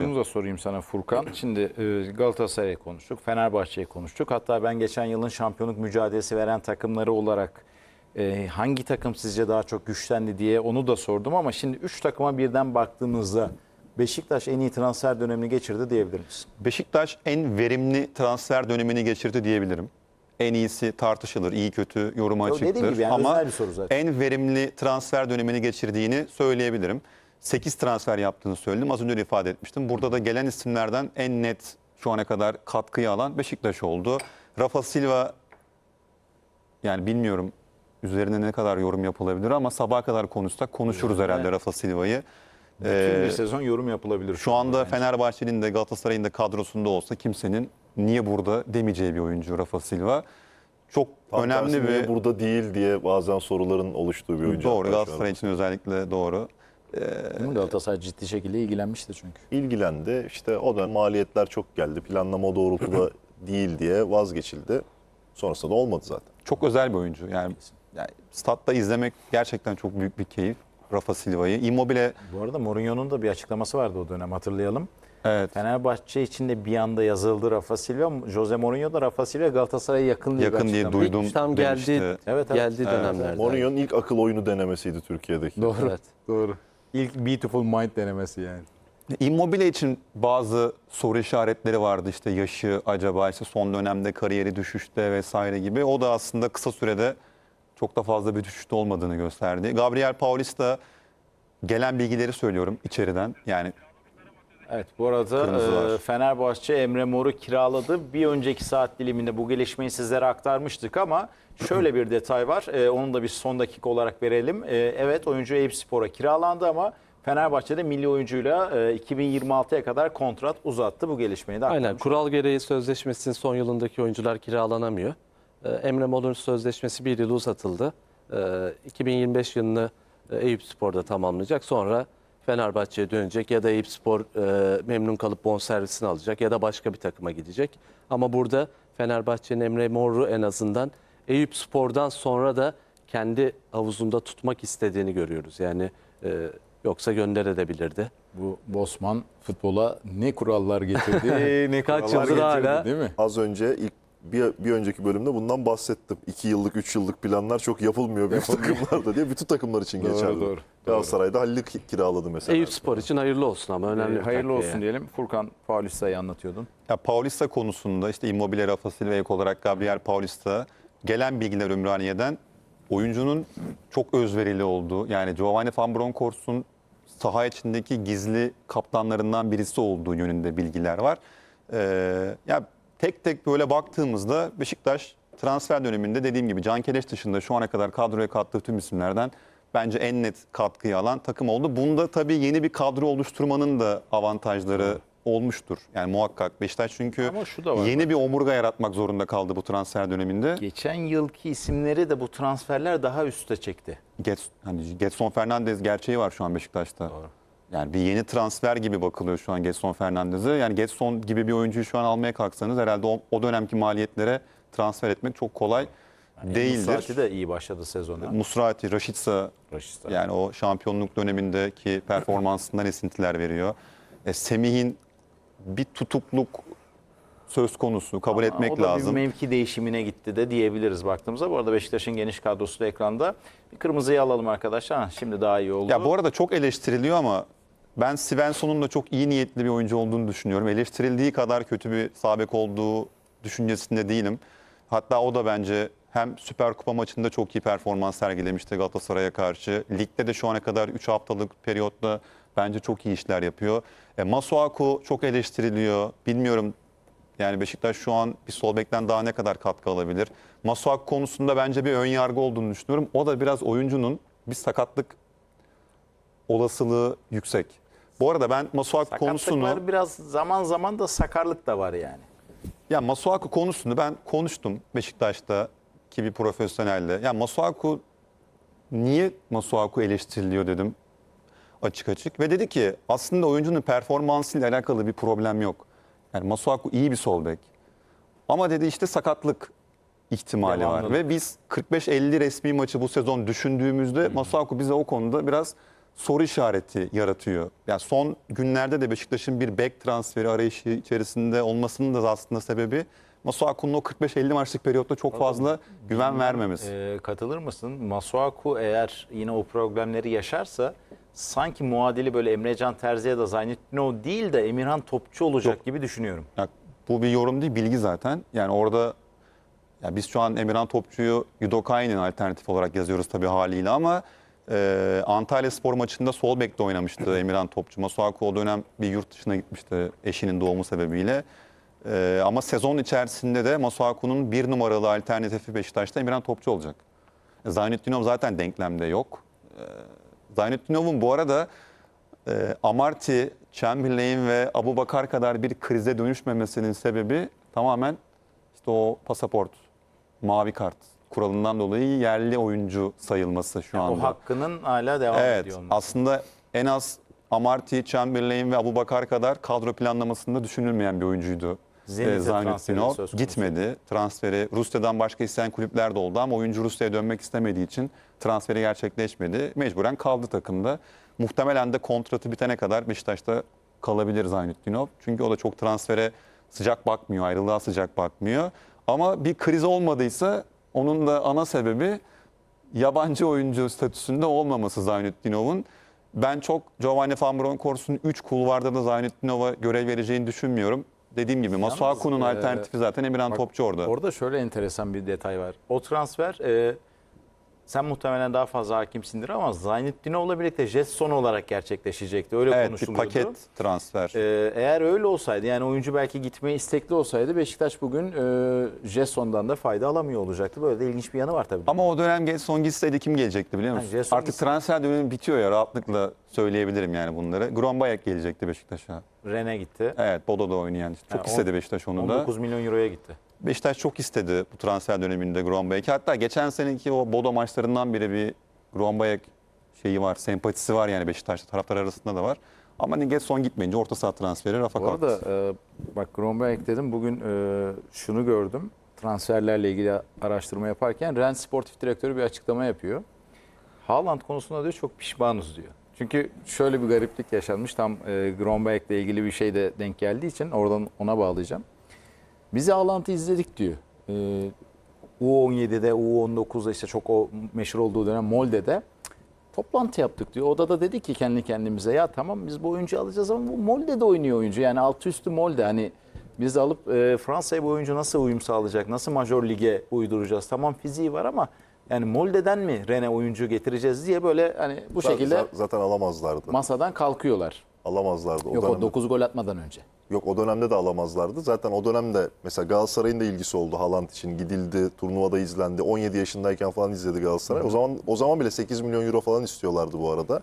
Bunu da sorayım sana Furkan. Şimdi e, Galatasaray'ı konuştuk, Fenerbahçe'yi konuştuk. Hatta ben geçen yılın şampiyonluk mücadelesi veren takımları olarak e, hangi takım sizce daha çok güçlendi diye onu da sordum. Ama şimdi 3 takıma birden baktığımızda Beşiktaş en iyi transfer dönemini geçirdi diyebilir misin? Beşiktaş en verimli transfer dönemini geçirdi diyebilirim. En iyisi tartışılır, iyi kötü yoruma Yo, dediğim açıktır. gibi yani Ama özel bir soru zaten. en verimli transfer dönemini geçirdiğini söyleyebilirim. 8 transfer yaptığını söyledim. Az önce de ifade etmiştim. Burada da gelen isimlerden en net şu ana kadar katkıyı alan Beşiktaş oldu. Rafa Silva yani bilmiyorum üzerine ne kadar yorum yapılabilir ama sabaha kadar konuşsak konuşuruz herhalde Rafa Silva'yı. Bütün Ee, bir sezon yorum yapılabilir. şu anda bence. Fenerbahçe'nin de Galatasaray'ın da kadrosunda olsa kimsenin niye burada demeyeceği bir oyuncu Rafa Silva. Çok Tam önemli bir burada değil diye bazen soruların oluştuğu bir oyuncu. doğru. Galatasaray için özellikle doğru. Değil mi? Galatasaray ciddi şekilde ilgilenmişti çünkü. İlgilendi. İşte o da maliyetler çok geldi. Planlama o doğrultuda değil diye vazgeçildi. Sonrasında da olmadı zaten. Çok özel bir oyuncu. Yani, yani statta izlemek gerçekten çok büyük bir keyif. Rafa Silva'yı. Immobile Bu arada Mourinho'nun da bir açıklaması vardı o dönem hatırlayalım. evet Fenerbahçe için de bir anda yazıldı Rafa Silva. Jose Mourinho da Rafa Silva Galatasaray'a yakın diye bir yakın diye duydum. İlk tam demişti. geldi Evet, evet. geldi dönemlerde. Mourinho'nun ilk akıl oyunu denemesiydi Türkiye'deki. Doğru. Evet. Doğru. İlk Beautiful Mind denemesi yani. Immobile için bazı soru işaretleri vardı işte yaşı acaba işte son dönemde kariyeri düşüşte vesaire gibi. O da aslında kısa sürede çok da fazla bir düşüşte olmadığını gösterdi. Gabriel Paulista gelen bilgileri söylüyorum içeriden. Yani Evet bu arada e, Fenerbahçe Emre Mor'u kiraladı. Bir önceki saat diliminde bu gelişmeyi sizlere aktarmıştık ama şöyle bir detay var. E, onu da bir son dakika olarak verelim. E, evet oyuncu Eyüp Spor'a kiralandı ama Fenerbahçe'de milli oyuncuyla e, 2026'ya kadar kontrat uzattı. Bu gelişmeyi de Aynen. Kural gereği sözleşmesinin son yılındaki oyuncular kiralanamıyor. Ee, Emre Mor'un sözleşmesi bir yıl uzatıldı. Ee, 2025 yılını e, Eyüp Spor'da tamamlayacak. Sonra Fenerbahçe'ye dönecek ya da Eyüp Spor e, memnun kalıp bonservisini alacak ya da başka bir takıma gidecek. Ama burada Fenerbahçe'nin Emre Mor'u en azından Eyüp Spor'dan sonra da kendi havuzunda tutmak istediğini görüyoruz. Yani e, yoksa gönderebilirdi. Bu Bosman futbola ne kurallar getirdi ne Kaç kurallar yıldır getirdi hala- değil mi? Az önce ilk bir, bir önceki bölümde bundan bahsettim. 2 yıllık, 3 yıllık planlar çok yapılmıyor büyük takımlarda diye. Bütün takımlar için Doğru, geçerli. doğru, Galatasaray'da Halil'i ki- kiraladı mesela. Eyüp Spor için hayırlı olsun ama önemli E, bir hayırlı olsun diyelim. Furkan Paulista'yı anlatıyordun. ya Paulista konusunda işte Immobile, Rafa Silva ek olarak Gabriel Paulista gelen bilgiler Ümraniye'den oyuncunun çok özverili olduğu yani Giovanni Van Bronckhorst'un saha içindeki gizli kaptanlarından birisi olduğu yönünde bilgiler var. Ee, ya tek tek böyle baktığımızda Beşiktaş transfer döneminde dediğim gibi Can Keleş dışında şu ana kadar kadroya kattığı tüm isimlerden bence en net katkıyı alan takım oldu. Bunda tabii yeni bir kadro oluşturmanın da avantajları olmuştur. Yani muhakkak Beşiktaş çünkü Ama şu da var yeni bir omurga yaratmak zorunda kaldı bu transfer döneminde. Geçen yılki isimleri de bu transferler daha üste çekti. Get, hani Getson Fernandez gerçeği var şu an Beşiktaş'ta. Yani bir yeni transfer gibi bakılıyor şu an Getson Fernandez'e. Yani Getson gibi bir oyuncuyu şu an almaya kalksanız herhalde o, o dönemki maliyetlere transfer etmek çok kolay değildir. Musrati de iyi başladı sezona. Musrati, Rashica Raşit'ten. yani o şampiyonluk dönemindeki performansından esintiler veriyor. E, Semih'in bir tutukluk söz konusu kabul etmek o da lazım. bir mevki değişimine gitti de diyebiliriz baktığımızda. Bu arada Beşiktaş'ın geniş kadrosu da ekranda. Bir kırmızıyı alalım arkadaşlar. Ha, şimdi daha iyi oldu. Ya bu arada çok eleştiriliyor ama ben Svensson'un da çok iyi niyetli bir oyuncu olduğunu düşünüyorum. Eleştirildiği kadar kötü bir sabek olduğu düşüncesinde değilim. Hatta o da bence hem Süper Kupa maçında çok iyi performans sergilemişti Galatasaray'a karşı. Ligde de şu ana kadar 3 haftalık periyotta bence çok iyi işler yapıyor. E, Masuaku çok eleştiriliyor. Bilmiyorum yani Beşiktaş şu an bir sol bekten daha ne kadar katkı alabilir? Masuaku konusunda bence bir ön yargı olduğunu düşünüyorum. O da biraz oyuncunun bir sakatlık olasılığı yüksek. Bu arada ben Sakatlık konusunu biraz zaman zaman da sakarlık da var yani. ya Masuaku konusunu ben konuştum Beşiktaş'ta ki bir profesyonelle. Ya Masuaku niye Masuaku eleştiriliyor dedim açık açık ve dedi ki aslında oyuncunun performansıyla alakalı bir problem yok. Yani Masuaku iyi bir sol bek. Ama dedi işte sakatlık ihtimali var Devamlı. ve biz 45-50 resmi maçı bu sezon düşündüğümüzde Masuaku bize o konuda biraz soru işareti yaratıyor. Yani son günlerde de Beşiktaş'ın bir bek transferi arayışı içerisinde olmasının da aslında sebebi Masuaku'nun o 45-50 maçlık periyotta çok fazla güven vermemesi. Ee, katılır mısın? Masuaku eğer yine o problemleri yaşarsa sanki muadili böyle Emrecan Terzi ya da Zaynettinov değil de Emirhan Topçu olacak gibi düşünüyorum. Ya, bu bir yorum değil, bilgi zaten. Yani orada ya biz şu an Emirhan Topçu'yu Yudokain'in alternatif olarak yazıyoruz tabii haliyle ama e, Antalya Spor maçında sol bekte oynamıştı Emirhan Topçu. Masuaku o dönem bir yurt dışına gitmişti eşinin doğumu sebebiyle. E, ama sezon içerisinde de Masuaku'nun bir numaralı alternatifi Beşiktaş'ta Emirhan Topçu olacak. E, Zaynettinov zaten denklemde yok. Zaynettinov'un bu arada e, Amarty, Chamberlain ve Abu Bakar kadar bir krize dönüşmemesinin sebebi tamamen işte o pasaport, mavi kart kuralından dolayı yerli oyuncu sayılması şu O anda. hakkının hala devam Evet ediyor. olması. aslında en az Amarty, Chamberlain ve Abu Bakar kadar kadro planlamasında düşünülmeyen bir oyuncuydu. Zenit'e transferi söz konusu. gitmedi. Transferi Rusya'dan başka isteyen kulüpler de oldu ama oyuncu Rusya'ya dönmek istemediği için transferi gerçekleşmedi. Mecburen kaldı takımda. Muhtemelen de kontratı bitene kadar Beşiktaş'ta kalabilir Zaynettinov. Çünkü o da çok transfere sıcak bakmıyor, ayrılığa sıcak bakmıyor. Ama bir kriz olmadıysa onun da ana sebebi yabancı oyuncu statüsünde olmaması Zaynettinov'un. Ben çok Giovanni Van Bronckhorst'un 3 kulvarda da Zaynettinov'a görev vereceğini düşünmüyorum. Dediğim gibi Masuaku'nun e, alternatifi zaten Emirhan Bak, Topçu orada. Orada şöyle enteresan bir detay var. O transfer e, sen muhtemelen daha fazla hakimsindir ama Zaynettinov'la birlikte jet son olarak gerçekleşecekti. Öyle evet bir konuşuluyordu. paket transfer. Ee, eğer öyle olsaydı yani oyuncu belki gitmeye istekli olsaydı Beşiktaş bugün e, Jesson'dan da fayda alamıyor olacaktı. Böyle de ilginç bir yanı var tabii. Ama o dönem son gitseydi kim gelecekti biliyor musun? Jason Artık gitse- transfer dönemi bitiyor ya rahatlıkla söyleyebilirim yani bunları. Grombayek gelecekti Beşiktaş'a. Rene gitti. Evet Bodo'da oynayan. Çok on- istedi Beşiktaş onu da. 19 milyon euroya gitti. Beşiktaş çok istedi bu transfer döneminde Grombayek'i. Hatta geçen seneki o Bodo maçlarından biri bir Grombayek şeyi var, sempatisi var yani Beşiktaş'ta taraftar arasında da var. Ama Ngetson gitmeyince orta saha transferi rafa Bu arada kalktı. e, bak Gromberg dedim bugün e, şunu gördüm. Transferlerle ilgili araştırma yaparken Rennes Sportif Direktörü bir açıklama yapıyor. Haaland konusunda diyor çok pişmanız diyor. Çünkü şöyle bir gariplik yaşanmış. Tam e, Gromberg'le ilgili bir şey de denk geldiği için oradan ona bağlayacağım. Biz Haaland'ı izledik diyor. E, U17'de, U19'da işte çok o meşhur olduğu dönem Molde'de toplantı yaptık diyor. Odada dedi ki kendi kendimize ya tamam biz bu oyuncu alacağız ama bu Molde'de oynuyor oyuncu. Yani altı üstü Molde hani biz alıp e, Fransa'ya bu oyuncu nasıl uyum sağlayacak? Nasıl major lige uyduracağız? Tamam fiziği var ama yani Molde'den mi Rene oyuncu getireceğiz diye böyle hani bu Z- şekilde zaten alamazlardı. masadan kalkıyorlar. Alamazlardı. O Yok o dönemde, 9 gol atmadan önce. yok o dönemde de alamazlardı. Zaten o dönemde mesela Galatasaray'ın da ilgisi oldu Haaland için. Gidildi, turnuvada izlendi. 17 yaşındayken falan izledi Galatasaray. O zaman o zaman bile 8 milyon euro falan istiyorlardı bu arada.